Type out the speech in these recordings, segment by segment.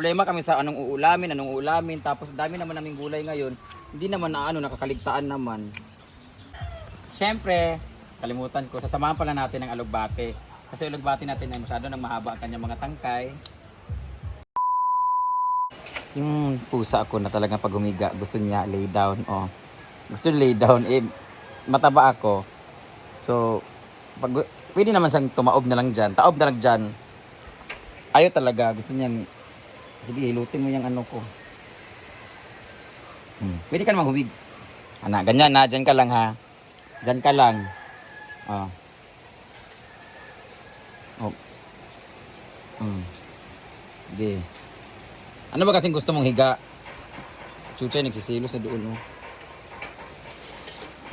problema kami sa anong uulamin, anong uulamin, tapos dami naman naming gulay ngayon, hindi naman na ano, nakakaligtaan naman. Siyempre, kalimutan ko, sasamahan pala natin ng alugbate. Kasi alugbate natin ay masyado nang mahaba ang kanyang mga tangkay. Yung pusa ko na talaga pag humiga, gusto niya lay down. Oh. Gusto lay down. Eh, mataba ako. So, pag, pwede naman siyang tumaob na lang dyan. Taob na lang dyan. Ayaw talaga. Gusto niyang, sige, hilutin mo yung ano ko. Hmm. Pwede ka naman humig. Ana, ganyan na. Dyan ka lang ha. Dyan ka lang. Oh. Oh. Hmm. Sige. Ano ba kasing gusto mong higa? Chuchay nagsisilo sa doon. Oh.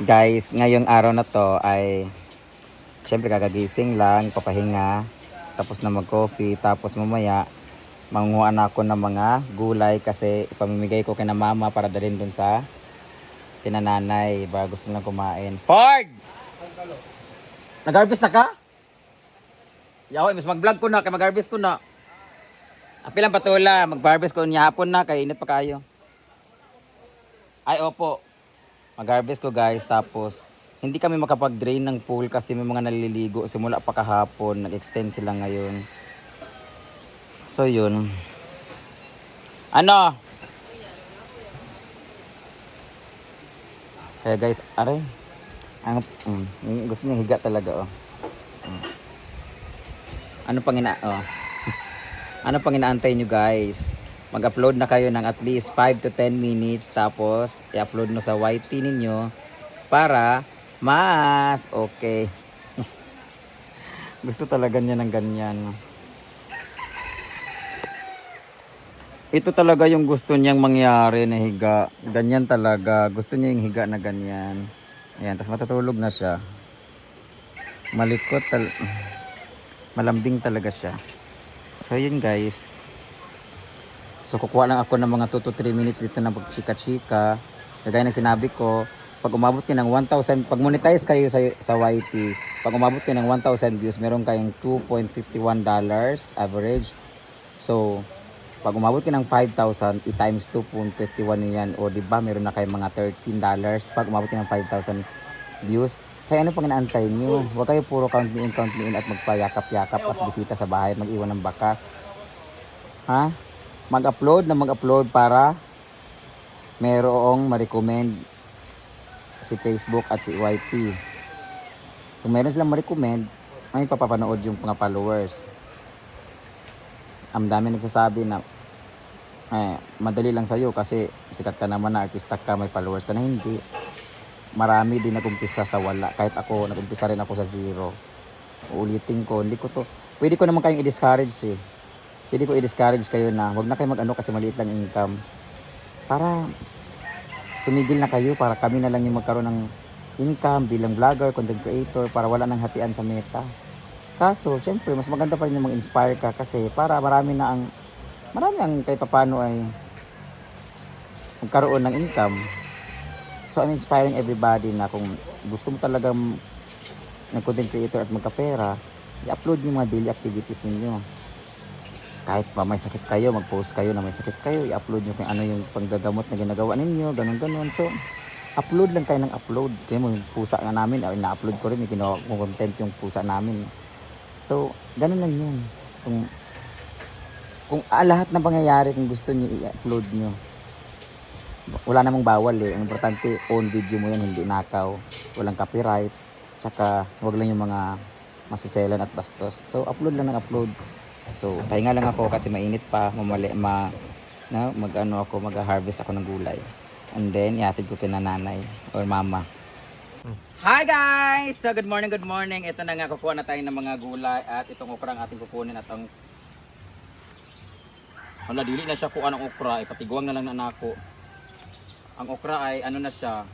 Guys, ngayong araw na to ay syempre kagagising lang, papahinga, tapos na mag-coffee, tapos mamaya manguha na ako ng mga gulay kasi ipamimigay ko kay na mama para dalhin dun sa tinananay ba gusto lang kumain. Ford! Nag-harvest na ka? Yaw, mas mag-vlog ko na, kay mag-harvest ko na. Apilang patula, mag-harvest ko niya hapon na, kay init pa kayo. Ay, opo. Mag-harvest ko guys, tapos hindi kami makapag-drain ng pool kasi may mga naliligo simula pa kahapon, nag-extend sila ngayon. So yun. Ano? Kaya guys, aray. Ang mm, gusto niya higa talaga oh. Mm. Ano pang ina oh. ano pang inaantay nyo guys? Mag-upload na kayo ng at least 5 to 10 minutes tapos i-upload no sa YT ninyo para mas okay. Gusto talaga niya ng ganyan. Ito talaga yung gusto niyang mangyari na higa. Ganyan talaga. Gusto niya yung higa na ganyan. Ayan, tapos matutulog na siya. Malikot tal malambing talaga siya. So yun guys. So kukuha lang ako ng mga 2 to 3 minutes dito na pagchika-chika. Kagaya ng sinabi ko, pag umabot kayo ng 1,000, pag monetize kayo sa, sa YT, pag umabot kayo ng 1,000 views, meron kayong 2.51 dollars average. So, pag umabot kayo ng 5,000, i-times 2.51 nyo yan. O di ba meron na kayong mga 13 dollars pag umabot kayo ng 5,000 views. Kaya ano pang inaantay nyo? Huwag kayo puro count me in, count me in at magpayakap-yakap at bisita sa bahay, mag-iwan ng bakas. Ha? Mag-upload na mag-upload para merong ma-recommend si Facebook at si YT. Kung meron silang ma-recommend, ay papapanood yung mga followers. Ang dami nagsasabi na eh, madali lang sa'yo kasi sikat ka naman na artista ka, may followers ka na hindi. Marami din nagumpisa sa wala. Kahit ako, nagumpisa rin ako sa zero. Uulitin ko, hindi ko to, pwede ko naman kayong i-discourage eh. Pwede ko i-discourage kayo na huwag na kayo mag-ano kasi maliit lang income. Para tumigil na kayo para kami na lang yung magkaroon ng income bilang vlogger, content creator para wala nang hatian sa meta. Kaso, syempre, mas maganda pa rin yung mag-inspire ka kasi para marami na ang marami ang kahit paano ay magkaroon ng income. So, I'm inspiring everybody na kung gusto mo talagang ng content creator at magkapera, i-upload yung mga daily activities ninyo. Kahit pa may sakit kayo, mag-post kayo na may sakit kayo, i-upload nyo kung ano yung panggagamot na ginagawa ninyo, ganun ganon So, upload lang kayo ng upload. Kaya mo yung pusa nga namin, na-upload ko rin, may ginawa content yung pusa namin. So, ganun lang yun. Kung, kung ah, lahat ng pangyayari, kung gusto nyo, i-upload nyo. Wala namang bawal eh. Ang importante, own video mo yan, hindi nakaw. Walang copyright. Tsaka, wag lang yung mga masiselan at bastos. So, upload lang ng upload. So, pahinga lang ako kasi mainit pa, mamali, ma, na, mag ano ako, mag-harvest ako ng gulay. And then, ihatid ko kina nanay or mama. Hi guys! So, good morning, good morning. Ito na nga, kukuha na tayo ng mga gulay at itong okra ang ating kukunin at ang wala, dili na siya kuha ng okra, ipatiguang na lang na nako. Ang okra ay ano na siya,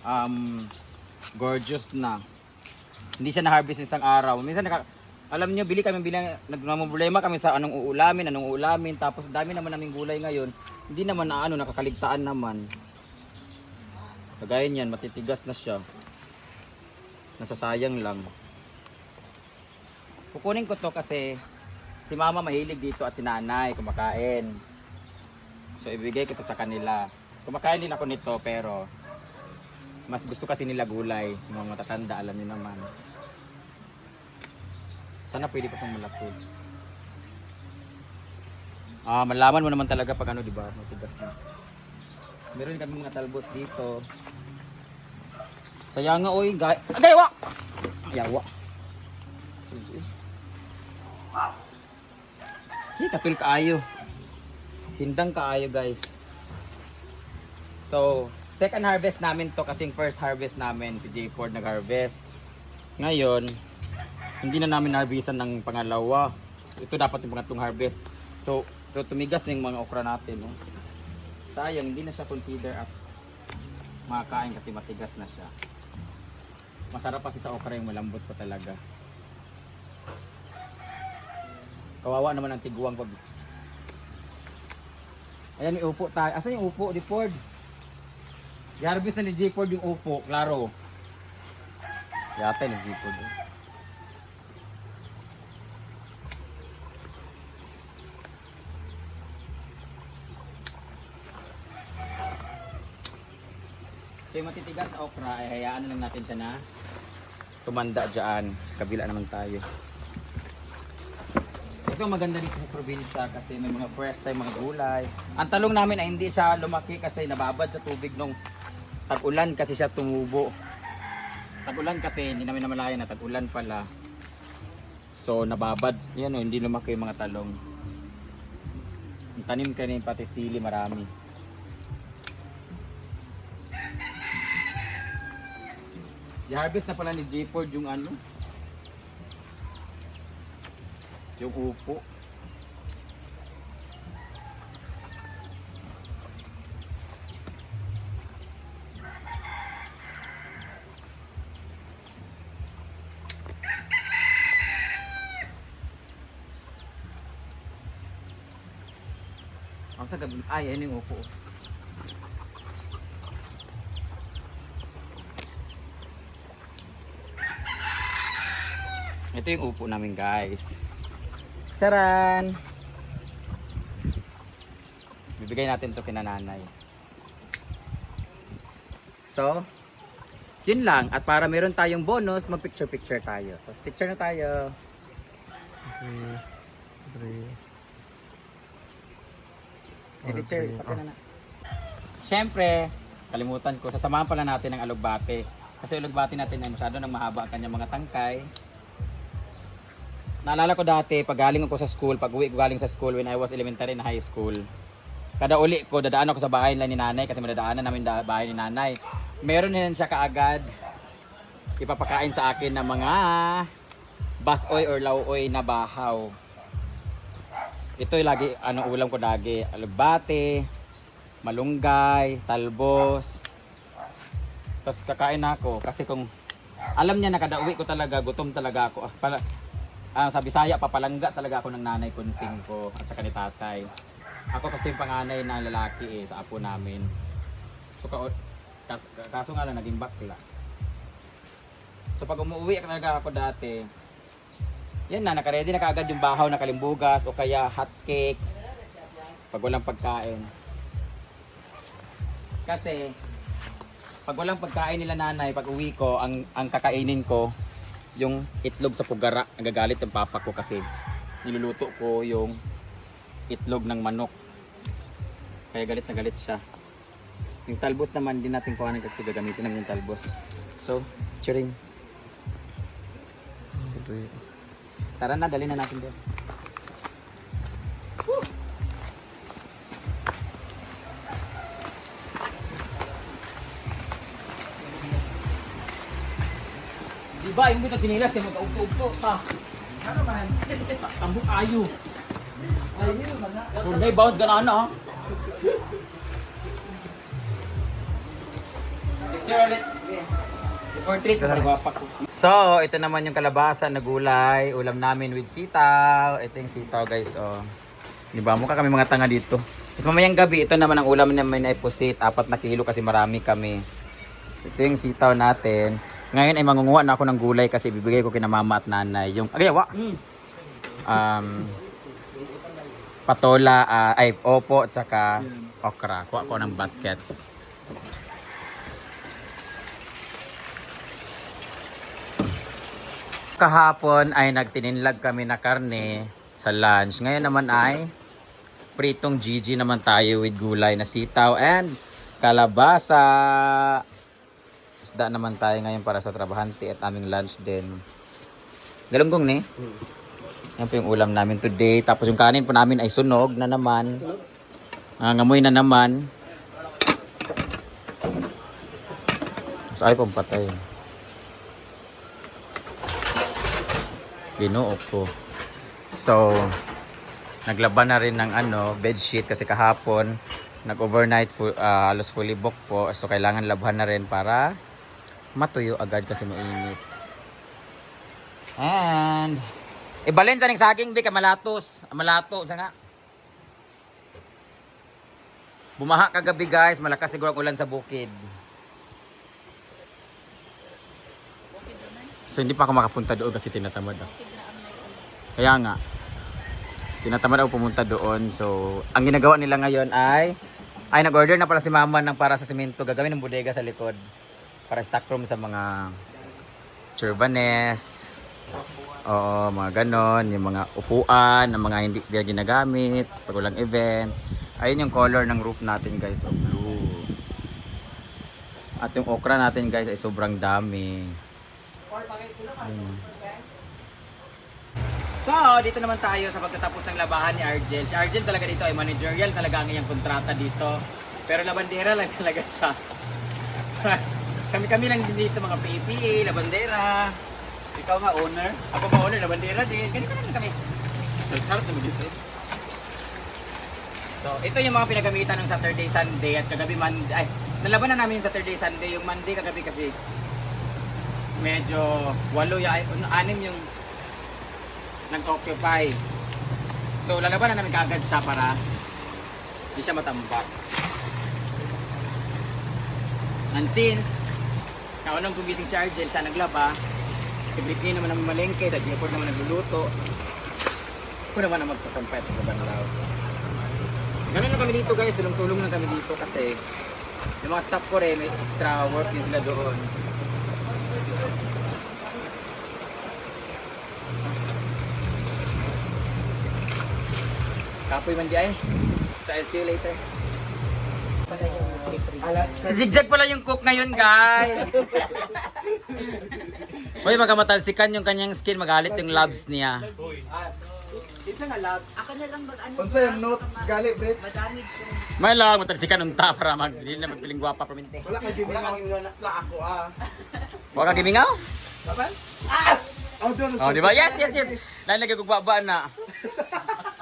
um, gorgeous na. Hindi siya na-harvest isang araw. Minsan naka, alam niyo, bili kami bilang nagmamroblema kami sa anong uulamin, anong uulamin, tapos dami naman naming gulay ngayon. Hindi naman na ano, nakakaligtaan naman. Kagaya niyan, matitigas na siya. Nasasayang lang. Kukunin ko to kasi Si mama mahilig dito at si nanay kumakain. So ibigay ko sa kanila. Kumakain din ako nito pero mas gusto kasi nila gulay. Mga matatanda, alam niyo naman. Sana pwede pa pang malapod. Ah, malaman mo naman talaga pag ano, di ba? Matigas na. Meron kami mga talbos dito. Saya nga, oy. Gay Agay, wa! Yawa. Hey, kapil kaayo. Hindang kaayo, guys. So, second harvest namin to kasing first harvest namin si J Ford nag-harvest. Ngayon, hindi na namin harvestan ng pangalawa. Ito dapat yung pangatlong harvest. So, tumigas na yung mga okra natin. No? Sayang, hindi na siya consider as makakain kasi matigas na siya. Masarap kasi sa okra yung malambot pa talaga. Kawawa naman ang tiguang pag... Ayan, may upo tayo. Asan yung upo, di Ford? I-harvest na ni J Ford yung upo, klaro. Yata ni J Ford. eh. So yung matitigas na okra ay hayaan na lang natin siya na tumanda dyan. Kabila naman tayo. Ito maganda dito sa probinsya kasi may mga fresh tayo mga gulay. Ang talong namin ay hindi siya lumaki kasi nababad sa tubig nung tag-ulan kasi siya tumubo. Tag-ulan kasi hindi namin namalayan na tag-ulan pala. So nababad, yan o, hindi lumaki yung mga talong. Ang tanim kanin pati sili marami. I-harvest na pala ni J Ford yung ano, yung upo. Ang sa gabi, ay, ayun yung upo. Ito yung upo namin guys. Charan! Bibigay natin to kina nanay. So, yun lang. At para meron tayong bonus, mag-picture-picture tayo. So, picture na tayo. Three, three. Eh, picture, pati na na. Siyempre, kalimutan ko, sasamahan pala natin ang alugbate. Kasi alugbate natin ay masyado nang mahaba ang kanyang mga tangkay. Naalala ko dati, pag galing ako sa school, pag uwi ko galing sa school when I was elementary and high school, kada uli ko, dadaan ako sa bahay nila ni nanay kasi madadaanan namin da- bahay ni nanay. Meron din siya kaagad ipapakain sa akin ng mga basoy or lauoy na bahaw. Ito yung lagi, ano ulam ko lagi, alugbate, malunggay, talbos. Tapos kakain ako kasi kung alam niya na kada uwi ko talaga, gutom talaga ako. Ah, Pala, ah, sa Bisaya, papalangga talaga ako ng nanay konsing ko at saka ni tatay. Ako kasi yung panganay na lalaki eh, sa apo namin. So, ka, kas, kaso nga lang, naging bakla. So pag umuwi talaga ako dati, yan na, nakaredy na kaagad yung bahaw na kalimbugas o kaya hot cake pag walang pagkain. Kasi, pag walang pagkain nila nanay, pag uwi ko, ang, ang kakainin ko, yung itlog sa pugara. Nagagalit yung papa ko kasi niluluto ko yung itlog ng manok. Kaya galit na galit siya. Yung talbos naman, din natin kuhanan kasi gagamitin namin yung talbos. So, cheering. Tara na, dali na natin doon. Diba, yung bito sinilas, kaya mag-ugto-ugto pa. Ano man? Tambok ayo. Kung may bounce ka na ano, ha? Picture ulit. Portrait. So, ito naman yung kalabasa na gulay. Ulam namin with sitaw. Ito yung sitaw guys, oh. Di ba? Mukha kami mga tanga dito. Tapos mamayang gabi, ito naman ang ulam namin ay pusit. Apat na kilo kasi marami kami. Ito yung sitaw natin. Ngayon ay mangunguha na ako ng gulay kasi ibibigay ko kina mama at nanay. Yung, agayawa! Um, patola, ah, ay opo, tsaka okra. Kuha ko ng baskets. Kahapon ay nagtininlag kami na karne sa lunch. Ngayon naman ay pritong Gigi naman tayo with gulay na sitaw and kalabasa. Isda naman tayo ngayon para sa trabahante at aming lunch din. Galunggong ni. Yan po yung ulam namin today. Tapos yung kanin po namin ay sunog na naman. Nangangamoy na naman. Mas ayaw pang patay. Ginoo ko. So, naglaban na rin ng ano, bedsheet kasi kahapon nag-overnight fu- ah, halos fully booked po. So, kailangan labhan na rin para matuyo agad kasi mainit. And, ibalin sa ning saging, Bika, malatos. Ah, Malato, sa nga. Bumaha kagabi guys, malakas siguro ang ulan sa bukid. So hindi pa ako makapunta doon kasi tinatamad ako. Kaya nga, tinatamad ako pumunta doon. So, ang ginagawa nila ngayon ay, ay nag-order na pala si mama ng para sa simento. Gagawin ng bodega sa likod. Para stock room sa mga churbanes. Oo, mga ganon. Yung mga upuan, ng mga hindi nila ginagamit. Pag walang event. Ayun yung color ng roof natin guys, of blue. At yung okra natin guys ay sobrang dami. Ayun. So, dito naman tayo sa pagtatapos ng labahan ni Argel. Si Argel talaga dito ay managerial talaga ang iyang kontrata dito. Pero labandera lang talaga siya. Kami-kami lang din dito mga PPA, labandera. Ikaw nga owner. Ako ba owner, labandera din. Ganito lang kami. Sarap naman dito. So, ito yung mga pinagamitan ng Saturday, Sunday at kagabi Monday. Ay, nalaban na namin yung Saturday, Sunday. Yung Monday kagabi kasi medyo walo ya anim yung nag-occupy. So, lalaban na namin kaagad siya para hindi siya matambak. And since kaunang gumising si Argel, siya naglaba. Si Britney naman ang malengke, dahil Jeopard naman nagluluto. Ako naman ang magsasampay at magbanlaw. Ganun lang kami dito guys, tulong-tulong lang kami dito kasi yung mga staff ko rin, may extra work din sila doon. Kapoy man di ay. So I'll see you later. Si Jigjag pala yung cook ngayon guys. Uy, magkamatalsikan yung kanyang skin, magalit yung labs niya. Isa nga lag. Ako na lang mag ano. Unsa yung note gali, Brett? Madamage ko. May lang, matalsikan unta para mag, hindi na magpiling gwapa permente. Wala kang giving out sa ako ah. Huwag ka gimingaw? Baban? Ah! Oh, doon. Oh, di ba? Yes, yes, yes. Dahil nagkagugbaba na.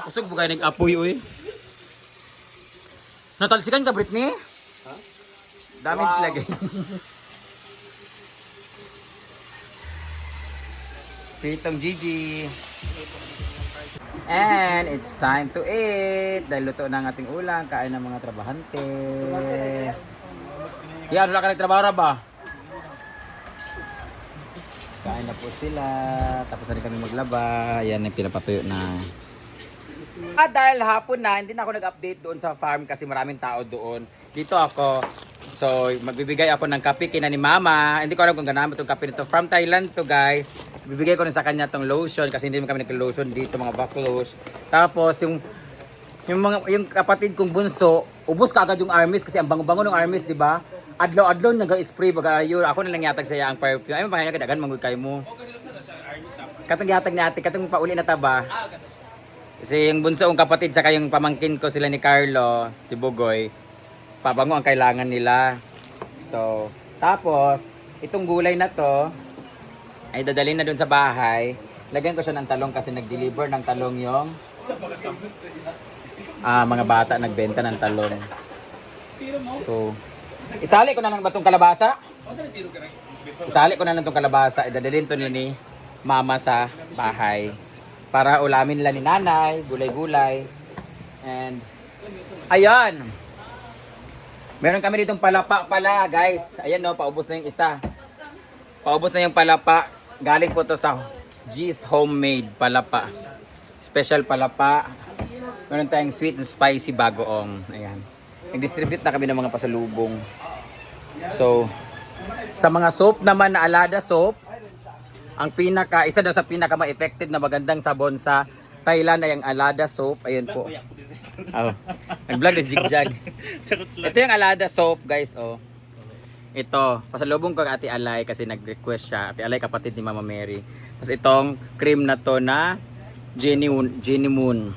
Kusog ba kayo nag-apoy, uy? Natalsikan ka, Britney? Ha? Damage Wow. lagi. Pritong Gigi. And it's time to eat. Dahil luto na ang ating ulam, kain ng mga trabahante. Yan, wala ka nagtrabaho ra ba? Kain na po sila. Tapos na kami maglaba. Yan yung pinapatuyo na. Ah, dahil hapon na, hindi na ako nag-update doon sa farm kasi maraming tao doon. Dito ako. So, magbibigay ako ng kape kina ni Mama. Hindi ko alam kung ganaan itong kape nito. From Thailand to guys. Bibigay ko rin sa kanya tong lotion kasi hindi naman kami nag-lotion dito mga bucklos. Tapos yung yung mga yung kapatid kong bunso, ubos kaagad yung armies kasi ang bango-bango ng armies, di ba? Adlaw-adlaw nag-spray baga ayun. Ako na lang yatag sa ang perfume. Ay mapahay na kadagan mangud kay mo. Katong yatag ni ate, katong pauli na taba. Kasi yung bunso kong kapatid saka yung pamangkin ko sila ni Carlo, si Bugoy, pabango ang kailangan nila. So, tapos itong gulay na to ay dadalhin na dun sa bahay. Lagyan ko siya ng talong kasi nag-deliver ng talong yung ah, mga bata nagbenta ng talong. So, isali ko na lang ba itong kalabasa? Isali ko na lang itong kalabasa. Idadalhin to ni mama sa bahay. Para ulamin nila ni nanay, gulay-gulay. And, ayan. Meron kami ditong palapa pala, guys. Ayan no, paubos na yung isa. Paubos na yung palapa. Galing po to sa G's Homemade Palapa. Special palapa. Meron tayong sweet and spicy bagoong. Ayan. Nag-distribute na kami ng mga pasalubong. So, sa mga soap naman na Alada soap, ang pinaka, isa daw sa pinaka ma-effective na magandang sabon sa Thailand ay ang Alada soap. Ayun po. Oh. Nag-vlog is jigjag. Ito yung Alada soap, guys, oh. Ito, pasalubong ko Ate Alay kasi nag-request siya. Ate Alay, kapatid ni Mama Mary. Tapos itong cream na to na Jenny, Moon- Jenny Moon.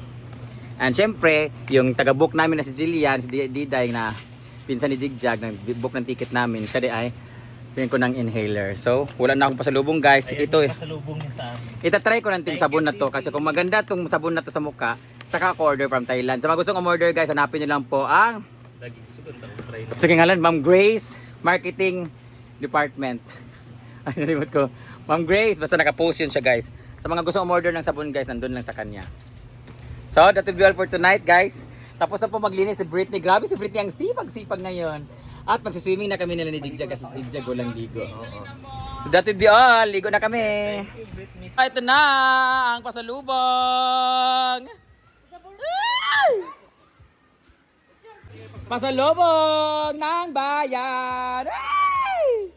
And syempre, yung taga-book namin na si Jillian, si Di- Diday na pinsan ni Jigjag, nag-book ng ticket namin. Siya di ay, pinag ko ng inhaler. So, wala na akong pasalubong guys. Ito eh. Pasalubong niya sa amin. Itatry ko ng ting sabon na to kasi kung maganda tong sabon na to sa mukha, saka order from Thailand. Sa mga gustong umorder guys, hanapin nyo lang po ang. Sige ngalan, Ma'am Grace, Marketing Department. Ay, nalimot ko. Ma'am Grace, basta nakapost yun siya guys. Sa mga gustong umorder ng sabon guys, nandun lang sa kanya. So, that will be all for tonight guys. Tapos na po maglinis si Britney. Grabe si Britney ang sipag-sipag ngayon. At magsiswimming na kami nila ni Jigjag kasi si Jigjag walang ligo. So that will be all. Ligo na kami. Ito na ang pasalubong. Ay! Pasalubong ng bayan. Ay!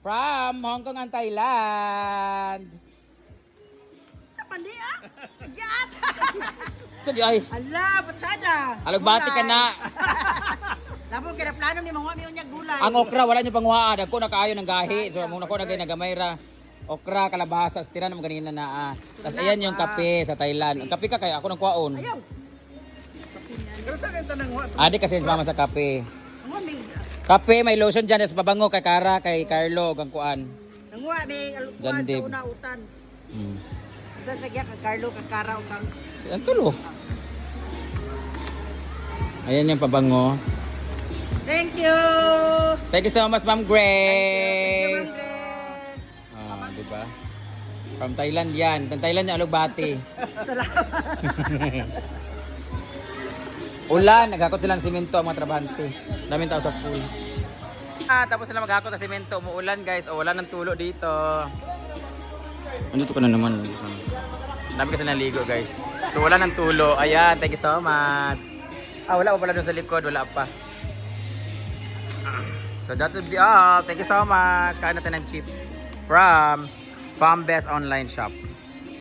From Hong Kong and Thailand. Sa pandi ah. So di ay, Ala, patsada. alugbati ka na. Labo kaya plano ni mga mi gulay. Ang okra wala niyo panghuaan. Ako na kaayo ng gahi. So muna ko na gay nagamay ra. Okra, kalabasa, tira naman ganina na. Ah. Tapos ayan yung kape sa Thailand. Ang kape ka kaya ako nang kuwaon. Ayaw. Pero sa kanta ng what? Adi kasi si mama sa kape. Ang. Kape, may lotion dyan. Tapos pabango kay Kara, kay Carlo, kang kuan. Nangwa mi alukuan Jan sa una utan. Hmm. Sa tagya ka Carlo ka Kara utang. Ang tulo. Ayan yung pabango. Thank you. Thank you so much, Ma'am Thank you, Grace. Ma'am Grace. Ba? From Thailand yan. From Thailand yung alugbati. Ulan, naghakot sila ng simento ang mga trabahante. Daming tao sa pool. Ah, tapos sila maghakot ng simento. Umuulan guys. O, wala ng tulo dito. Andito ko na naman. Dami kasi naligo guys. So wala ng tulo. Ayan, thank you so much. Ah, wala pa pala dun sa likod. Wala pa. So that would be all. Thank you so much. Kain natin ng chip from Farm Best Online Shop.